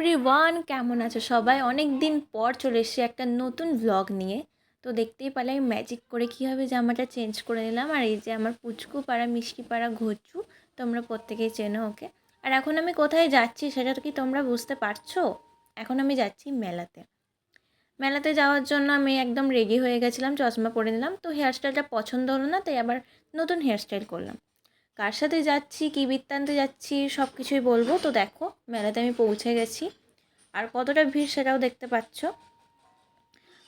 Everyone কেমন আছো সবাই? অনেক দিন পর চলে এসেছি একটা নতুন ব্লগ নিয়ে। তো দেখতেই পারলে আমি ম্যাজিক করে কীভাবে জামাটা চেঞ্জ করে নিলাম। আর এই যে আমার পুচকু পাড়া মিষ্টি পাড়া ঘুরছু তোমরা প্রত্যেকেই চেনো ওকে। আর এখন আমি কোথায় যাচ্ছি সেটা কি তোমরা বুঝতে পারছ? এখন আমি যাচ্ছি মেলাতে। মেলাতে যাওয়ার জন্য আমি একদম রেডি হয়ে গেছিলাম, চশমা পরে নিলাম। তো হেয়ারস্টাইলটা পছন্দ হলো না, তাই আবার নতুন হেয়ারস্টাইল করলাম। কার সাথে যাচ্ছি, কী বৃত্তান্তে যাচ্ছি সব কিছুই বলব। তো দেখো, মেলাতে আমি পৌঁছে গেছি। আর কতটা ভিড় সেটাও দেখতে পাচ্ছ।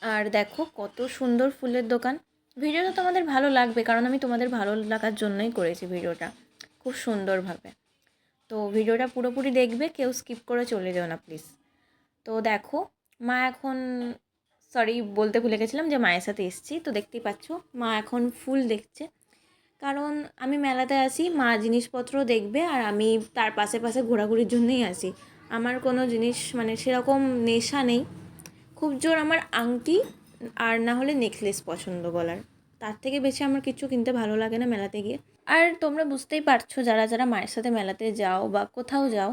আর দেখো, কত সুন্দর ফুলের দোকান। ভিডিওটা তোমাদের ভালো লাগবে, কারণ আমি তোমাদের ভালো লাগার জন্যই করেছি ভিডিওটা। খুব সুন্দরভাবে। তো ভিডিওটা পুরোপুরি দেখবে, কেউ স্কিপ করে চলে যেও না, প্লিজ। তো দেখো, মা এখন সরি বলতে ভুলে গেছিলাম যে মায়ের সাথে এসেছি। তো দেখতেই পাচ্ছ, মা এখন ফুল দেখছে। কারণ আমি মেলাতে আসি, মা জিনিসপত্র দেখবে আর আমি তার পাশে পাশে ঘোরাঘুরির জন্যই আসি। আমার কোনো জিনিস মানে সেরকম নেশা নেই। খুব জোর আমার আংটি আর না হলে নেকলেস পছন্দ গলার তার থেকে বেশি আমার কিছু কিনতে ভালো লাগে না মেলাতে গিয়ে। আর তোমরা বুঝতেই পারছ, যারা যারা মায়ের সাথে মেলাতে যাও বা কোথাও যাও,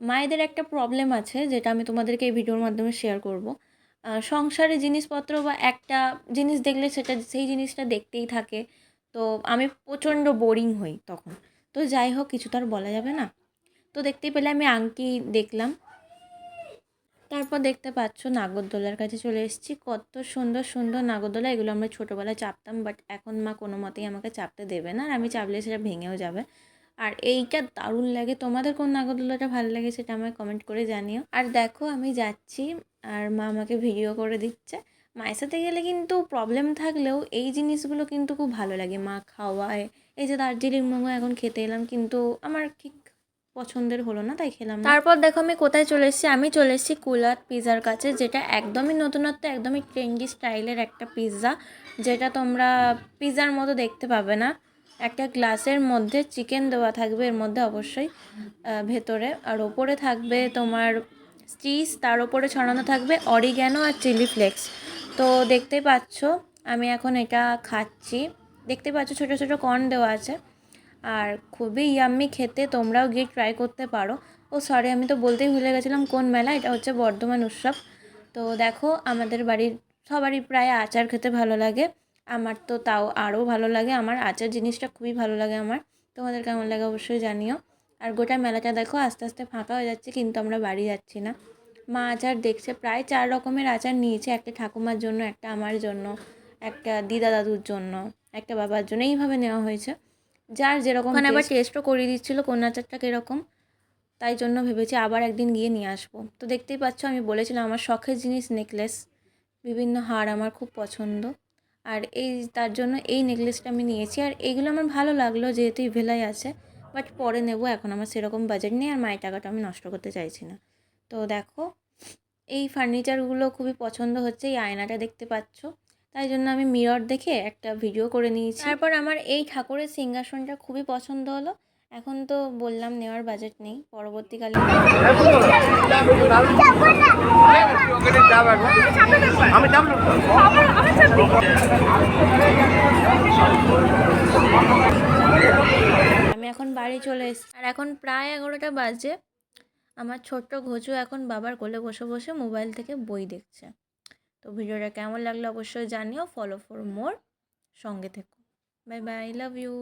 মায়েদের একটা প্রবলেম আছে যেটা আমি তোমাদেরকে এই ভিডিওর মাধ্যমে শেয়ার করব। সংসারে জিনিসপত্র বা একটা জিনিস দেখলে সেটা, সেই জিনিসটা দেখতেই থাকে। তো আমি প্রচণ্ড বোরিং হই তখন। তো যাই হোক, কিছু তো আর বলা যাবে না। তো দেখতেই পেলে আমি আংটি দেখলাম। তারপর দেখতে পাচ্ছ নাগরদোলার কাছে চলে এসেছি। কত সুন্দর সুন্দর নাগরদোলা। এগুলো আমরা ছোটোবেলায় চাপতাম বাট এখন মা কোনো মতেই আমাকে চাপতে দেবে না। আর আমি চাপলে সেটা ভেঙেও যাবে। আর এইটা দারুণ লাগে। তোমাদের কোন নাগরদোলাটা ভালো লাগে সেটা আমায় কমেন্ট করে জানিও। আর দেখো, আমি যাচ্ছি, আর মা আমাকে ভিডিও করে দিচ্ছে। মায়ের সাথে গেলে কিন্তু প্রবলেম থাকলেও এই জিনিসগুলো কিন্তু খুব ভালো লাগে। মা খাওয়ায়, এই যে দার্জিলিং মোমো এখন খেতে এলাম কিন্তু আমার ঠিক পছন্দের হলো না, তাই খেলাম তারপর দেখো আমি কোথায় চলে এসেছি? আমি চলে এসেছি কুলাত পিৎজার কাছে, যেটা একদমই নতুনত্ব, একদমই ট্রেন্ডি স্টাইলের একটা পিৎজা যেটা তোমরা পিৎজার মতো দেখতে পাবে না। একটা গ্লাসের মধ্যে চিকেন দেওয়া থাকবে, এর মধ্যে অবশ্যই ভেতরে। আর ওপরে থাকবে তোমার চিজ তার ওপরে ছড়ানো থাকবে অরিগ্যানো আর চিলি ফ্লেক্স তো দেখতেই পাচ্ছ, আমি এখন এটা খাচ্ছি। দেখতে পাচ্ছ ছোটো ছোটো কর্ন দেওয়া আছে। আর খুবই ইয়াম্মি খেতে, তোমরাও গিয়ে ট্রাই করতে পারো। ও সরি আমি তো বলতেই ভুলে গেছিলাম কোন মেলা, এটা হচ্ছে বর্ধমান উৎসব। তো দেখো, আমাদের বাড়ির সবারই প্রায় আচার খেতে ভালো লাগে। আমার তো তাও আরও ভালো লাগে, আমার আচার জিনিসটা খুবই ভালো লাগে আমার। তোমাদের কেমন লাগে অবশ্যই জানিও। আর গোটা মেলাটা দেখো, আস্তে আস্তে ফাঁকা হয়ে যাচ্ছে, কিন্তু আমরা বাড়ি যাচ্ছি না। মা আচার দেখছে প্রায় চার রকমের আচার নিয়েছে একটা ঠাকুমার জন্য একটা আমার জন্য একটা দিদা দাদুর জন্য একটা বাবার জন্য এইভাবে নেওয়া হয়েছে। যার যেরকম মানে আবার টেস্টও করিয়ে দিচ্ছিল কোন আচারটা কীরকম তাই জন্য ভেবেছি আবার একদিন গিয়ে নিয়ে আসব। তো দেখতেই পাচ্ছ আমি বলেছিলাম আমার শখের জিনিস নেকলেস বিভিন্ন হার আমার খুব পছন্দ। আর এই তার জন্য এই নেকলেসটা আমি নিয়েছি আর এইগুলো আমার ভালো লাগল যেহেতু ইভেলাই আছে বাট পরে নেব এখন আমার সেরকম বাজেট নেই আর মায়ের টাকাটা আমি নষ্ট করতে চাইছি না। তো দেখো, এই ফার্নিচারগুলো খুবই পছন্দ হচ্ছে, এই আয়নাটা দেখতে পাচ্ছ। তাই জন্য আমি মিরর দেখে একটা ভিডিও করে নিয়েছি। তারপর আমার এই ঠাকুরের সিংহাসনটা খুবই পছন্দ হলো। এখন তো বললাম নেওয়ার বাজেট নেই, পরবর্তীকালে আমি এখন বাড়ি চলে এসেছি। আর এখন প্রায় এগারোটা বাজে। আমার ছোট্ট ঘোচু এখন বাবার কোলে বসে বসে মোবাইল থেকে বই দেখছে। তো ভিডিওটা কেমন লাগল অবশ্যই জানিও। ফলো ফর মোর সঙ্গে থেকো। Bye bye love you